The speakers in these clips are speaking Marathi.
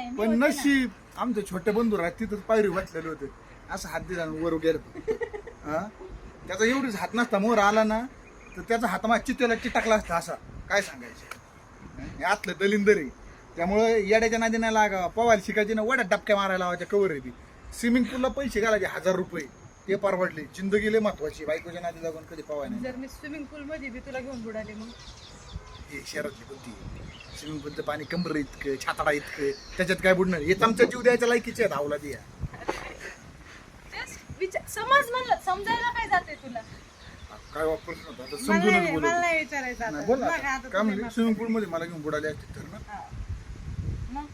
नाही पण होते ना. नशीब आमचे छोटे बंधू राहत तिथंच पायरी वाटलेले होते. असं हात दिला आणि वर गेलं. हा? त्याचा एवढीच हात नसता मोर आला ना तर त्याचा हात माझ्या चित्त्याला चिटाकला असता असा. काय सांगायचं? हे आतलं दलिंदर त्यामुळं येड्याच्या नादी नाही लागा पवायला शिकायची ना वड्या डबक्या मारायला लावायच्या कवर आहे स्विमिंग पूलला पैसे घालायचे हजार रुपये. ते परवडले. जिंदगी लय महत्वाची. बायकोच्या नादी लागून कधी पवाय नाही. जर मी स्विमिंग पूल मध्ये बी तुला घेऊन बुडाले मग? हे शहरातली कोणती स्विमिंग पूलचं पाणी कंबर इतकं छाताडा इतकं त्याच्यात काय बुडणार? हे चमचा जीव द्यायच्या लायकीचे आहेत आवला दिया विचार समज म्हणलं समजायला काय जाते तुला? काय वापर नव्हता आता मला समजूनच नाही बोलत मला नाही विचारायचं आता. नाही, बोल ना बघा आता. आता काय तुम्ही म्हणले? स्विमिंग पूल मध्ये मला घेऊन बुडाले असते तर ना? हा. मग?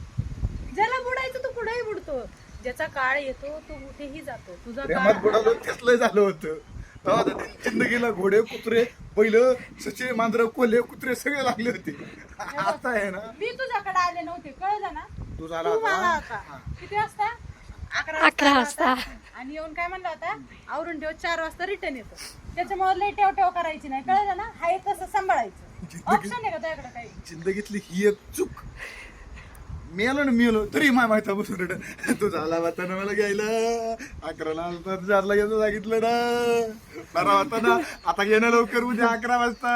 ज्याला बुडायचं तो कुठेही बुडतो. ज्याचा काळ येतो तो कुठेही जातो. तुझा प्रेमात काळ बुडालो त्याच लय झालं होतं. तेव्हा जिंदगीला घोडे कुत्रे पहिलं सचे मांजर कोल्हे कुत्रे सगळे लागले होते. आता आहे ना? मी तुझ्याकडे आले नव्हते कळलं ना? तू झाला तू मला होता. होता किती वाजता? अकरा वाजता. आणि येऊन काय म्हणलं होता? आवरून ठेव चार वाजता रिटर्न येतो. त्याच्यामुळे लई ठेव ठेव करायची नाही. कळलं ना? हाय तसं सांभाळायचं. ऑप्शन आहे का तुझ्याकडे काही? जिंदगीतली ही एक चूक मी आलो ना मी आलो तरी माय माहिती बसून तू झाला वाताना ना मला घ्यायला. अकराला आलता चारला घ्यायचं सांगितलं ना. बारा वाजता ना आता घेणं लवकर उद्या अकरा वाजता.